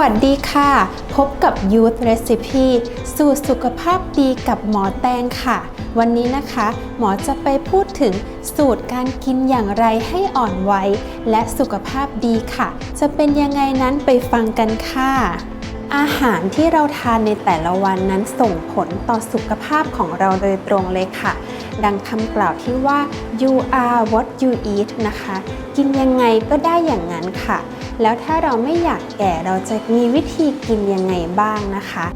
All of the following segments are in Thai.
วัสดีค่ะ พบกับ Youth Recipe สูตรสุขภาพดีกับหมอแตงค่ะ วันนี้นะคะ หมอจะไปพูดถึงสูตรการกินอย่างไรให้อ่อนวัยและสุขภาพดีค่ะ จะเป็นยังไงนั้นไปฟังกันค่ะอาหารที่เราทานในแต่ละวันนั้นส่งผลต่อสุขภาพของเราโดยตรงเลยค่ะ ดังคำกล่าวที่ว่า you are what you eat นะคะ กินยังไงก็ได้อย่างนั้นค่ะ แล้วถ้าเราไม่อยากแก่เราจะมีวิธีกินยังไงบ้างนะคะ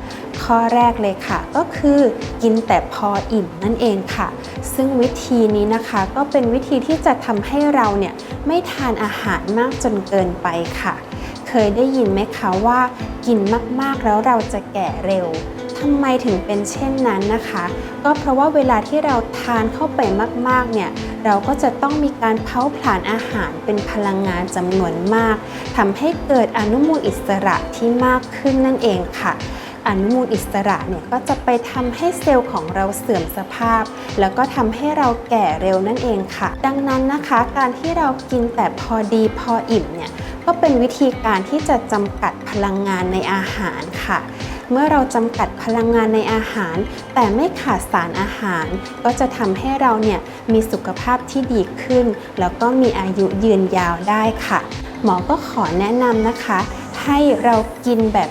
ข้อแรกเลยค่ะก็คือกินแต่พออิ่มนั่นเองค่ะ ซึ่งวิธีนี้นะคะก็เป็นวิธีที่จะทำให้เราเนี่ยไม่ทานอาหารมากจนเกินไปค่ะ เคยได้ยินไหมคะว่า กินมากๆแล้วเราจะแก่เร็ว ทำไมถึงเป็นเช่นนั้นนะคะ ก็เพราะว่าเวลาที่เราทานเข้าไปมากๆเนี่ยเราก็จะต้องมีการเผาผลาญอาหารเป็นพลังงานจำนวนมากทำให้เกิดอนุมูลอิสระที่มากขึ้นนั่นเองค่ะอนุมูลอิสระเนี่ยก็จะไปทำให้เซลล์ของเราเสื่อมสภาพ แล้วก็ทำให้เราแก่เร็วนั่นเองค่ะ ดังนั้นนะคะ การที่เรากินแต่พอดีพออิ่มเนี่ยก็เป็นวิธีการที่จะจำกัดพลังงานในอาหารค่ะ เมื่อเราจำกัดพลังงานในอาหาร แต่ไม่ขาดสารอาหาร ก็จะทำให้เราเนี่ยมีสุขภาพที่ดีขึ้น แล้วก็มีอายุยืนยาวได้ค่ะ หมอก็ขอแนะนำนะคะ ให้เรากินแบบ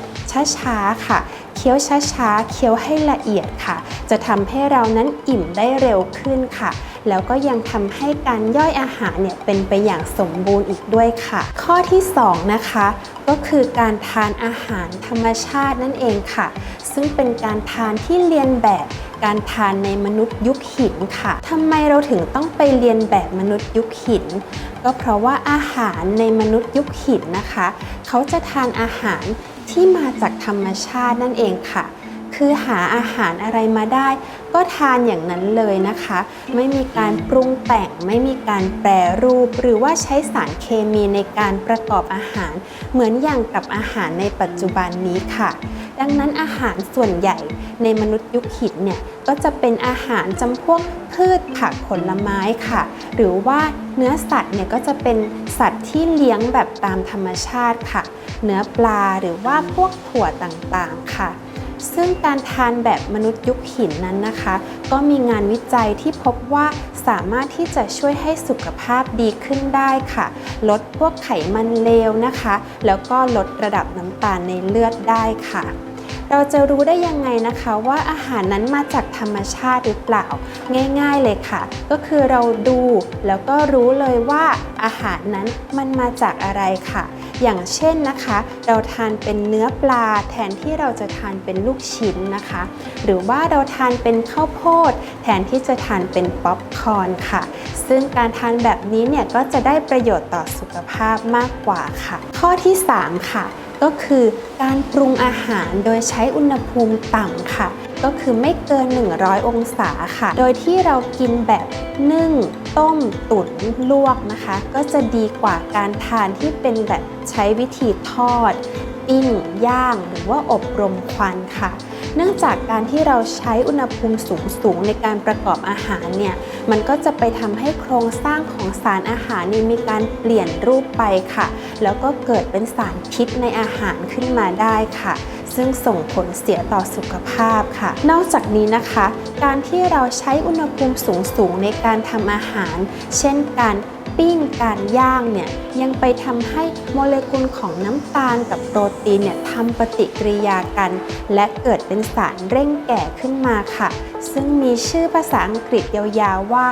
ช้าๆค่ะเคี้ยวช้าๆ เคี้ยวให้ละเอียดค่ะ จะทำให้เรานั้นอิ่มได้เร็วขึ้นค่ะ แล้วก็ยังทำให้การย่อยอาหารเนี่ยเป็นไปอย่างสมบูรณ์อีกด้วยค่ะ ข้อที่ 2 นะคะ ก็คือการทานอาหารธรรมชาตินั่นเองค่ะ ซึ่งเป็นการทานที่เรียนแบบการทานในมนุษย์ยุคหินค่ะทำไมเราถึงต้องไปเรียนแบบมนุษย์ยุคหิน ก็เพราะว่าอาหารในมนุษย์ยุคหินนะคะ เขาจะทานอาหารที่มาจากธรรมชาตินั่นเองค่ะ คือหาอาหารอะไรมาได้ ก็ทานอย่างนั้นเลยนะคะ ไม่มีการปรุงแต่ง ไม่มีการแปรรูป หรือว่าใช้สารเคมีในการประกอบอาหาร เหมือนอย่างกับอาหารในปัจจุบันนี้ค่ะ ดังนั้นอาหารส่วนใหญ่ในมนุษย์ยุคหินเนี่ยก็จะเป็นอาหารจำพวกพืชผักผลไม้ค่ะ หรือว่าเนื้อสัตว์เนี่ยก็จะเป็นสัตว์ที่เลี้ยงแบบตามธรรมชาติค่ะ เนื้อปลาหรือว่าพวกถั่วต่างๆค่ะ ซึ่งการทานแบบมนุษย์ยุคหินนั้นนะคะ ก็มีงานวิจัยที่พบว่าสามารถที่จะช่วยให้สุขภาพดีขึ้นได้ค่ะ ลดพวกไขมันเลวนะคะ แล้วก็ลดระดับน้ำตาลในเลือดได้ค่ะเราจะรู้ได้ยังไงนะคะว่าอาหารนั้นมาจากธรรมชาติหรือเปล่า ง่ายๆเลยค่ะ ก็คือเราดูแล้วก็รู้เลยว่าอาหารนั้นมันมาจากอะไรค่ะ อย่างเช่นนะคะ เราทานเป็นเนื้อปลาแทนที่เราจะทานเป็นลูกชิ้นนะคะ หรือว่าเราทานเป็นข้าวโพด แทนที่จะทานเป็นป๊อปคอร์นค่ะ ซึ่งการทานแบบนี้เนี่ยก็จะได้ประโยชน์ต่อสุขภาพมากกว่าค่ะ ข้อที่ 3 ค่ะ ก็คือการปรุงอาหารโดยใช้อุณหภูมิต่ำค่ะ ก็คือไม่เกิน 100 องศาค่ะ โดยที่เรากินแบบนึ่ง ต้ม ตุ๋นลวกนะคะ ก็จะดีกว่าการทานที่เป็นแบบใช้วิธีทอดปิ้งย่าง หรือว่าอบรมควันค่ะ เนื่องจากการที่เราใช้อุณหภูมิสูงสูงในการประกอบอาหารเนี่ยมันก็จะไปทำให้โครงสร้างของสารอาหารนี่มีการเปลี่ยนรูปไปค่ะ แล้วก็เกิดเป็นสารพิษในอาหารขึ้นมาได้ค่ะ ซึ่งส่งผลเสียต่อสุขภาพค่ะ นอกจากนี้นะคะ การที่เราใช้อุณหภูมิสูงๆในการทำอาหาร เช่นการปิ้งการย่างเนี่ยยังไปทำให้โมเลกุลของน้ำตาลกับโปรตีนเนี่ยทำปฏิกิริยากัน และเกิดเป็นสารเร่งแก่ขึ้นมาค่ะ ซึ่งมีชื่อภาษาอังกฤษยาวๆว่า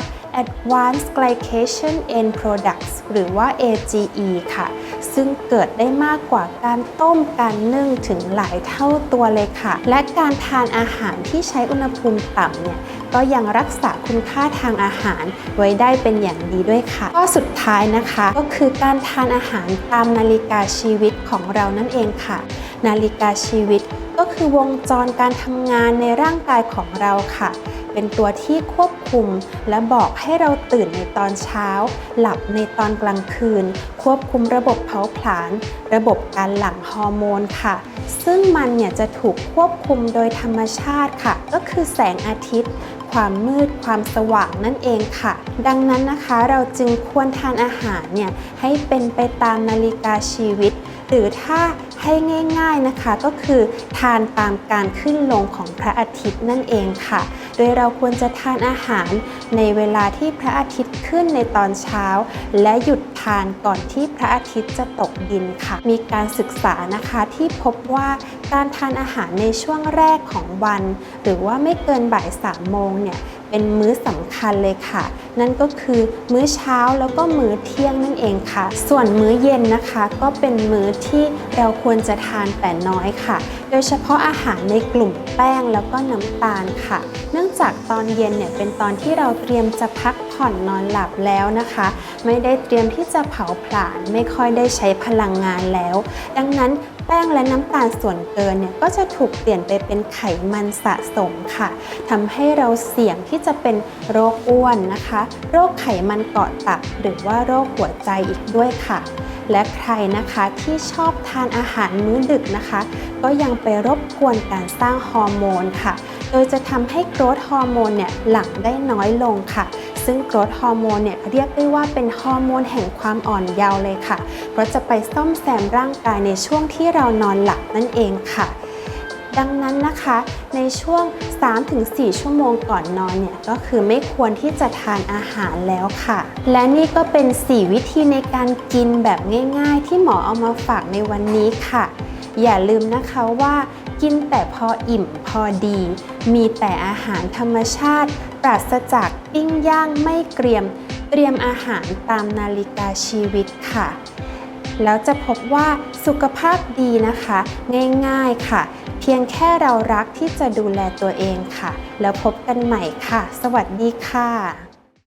Advanced Glycation End Products หรือว่า AGE ค่ะ ซึ่งเกิดได้มากกว่าการต้มการนึ่งถึงหลายเท่าตัวเลยค่ะ และการทานอาหารที่ใช้อุณหภูมิต่ำเนี่ยก็ยังรักษาคุณค่าทางอาหารไว้ได้เป็นอย่างดีด้วยค่ะข้อสุดท้ายนะคะก็คือการทานอาหารตามนาฬิกาชีวิตของเรานั่นเองค่ะ นาฬิกาชีวิตก็คือวงจรการทำงานในร่างกายของเราค่ะ เป็นตัวที่ควบคุม และบอกให้เราตื่นในตอนเช้า หลับในตอนกลางคืน ควบคุมระบบเผาผลาญระบบการหลั่งฮอร์โมนค่ะ ซึ่งมันเนี่ยจะถูกควบคุมโดยธรรมชาติค่ะ ก็คือแสงอาทิตย์ ความมืดความสว่างนั่นเองค่ะ ดังนั้นนะคะเราจึงควรทานอาหารเนี่ยให้เป็นไปตามนาฬิกาชีวิต หรือถ้าให้ง่ายๆนะคะก็คือทานตามการขึ้นลงของพระอาทิตย์นั่นเองค่ะ โดยเราควรจะทานอาหารในเวลาที่พระอาทิตย์ขึ้นในตอนเช้า และหยุดทานก่อนที่พระอาทิตย์จะตกดินค่ะ มีการศึกษานะคะที่พบว่าการทานอาหารในช่วงแรกของวัน หรือว่าไม่เกินบ่ายสามโมงเนี่ย เป็นมื้อสำคัญเลยค่ะ นั่นก็คือมื้อเช้าแล้วก็มื้อเที่ยงนั่นเองค่ะ ส่วนมื้อเย็นนะคะก็เป็นมื้อที่เราควรจะทานแต่น้อยค่ะ โดยเฉพาะอาหารในกลุ่มแป้งแล้วก็น้ำตาลค่ะ เนื่องจากตอนเย็นเนี่ยเป็นตอนที่เราเตรียมจะพักผ่อนนอนหลับแล้วนะคะ ไม่ได้เตรียมที่จะเผาผลาญไม่ค่อยได้ใช้พลังงานแล้ว ดังนั้น แป้งและน้ำตาลส่วนเกินเนี่ยก็จะถูกเปลี่ยนไปเป็นไขมันสะสมค่ะทำให้เราเสี่ยงที่จะเป็นโรคอ้วนนะคะ โรคไขมันเกาะตับ หรือว่าโรคหัวใจอีกด้วยค่ะ และใครนะคะที่ชอบทานอาหารมื้อดึกนะคะ ก็ยังไปรบกวนการสร้างฮอร์โมนค่ะ โดยจะทำให้โกรทฮอร์โมนเนี่ยหลั่งได้น้อยลงค่ะ ซึ่งโกรทฮอร์โมนเนี่ยเรียกได้ว่าเป็นฮอร์โมนแห่งความอ่อนเยาว์เลยค่ะ เพราะจะไปซ่อมแซมร่างกายในช่วงที่เรานอนหลับนั่นเองค่ะดังนั้นนะคะในช่วง 3-4 ชั่วโมงก่อนนอนเนี่ยก็คือไม่ควรที่จะทานอาหารแล้วค่ะ และนี่ก็เป็น 4 วิธีในการกินแบบง่ายๆ ที่หมอเอามาฝากในวันนี้ค่ะ อย่าลืมนะคะว่ากินแต่พออิ่มพอดี มีแต่อาหารธรรมชาติ ปราศจากปิ้งย่างไม่เกรียม เตรียมอาหารตามนาฬิกาชีวิตค่ะ แล้วจะพบว่าสุขภาพดีนะคะ ง่ายๆค่ะ เพียงแค่เรารักที่จะดูแลตัวเองค่ะ แล้วพบกันใหม่ค่ะ สวัสดีค่ะ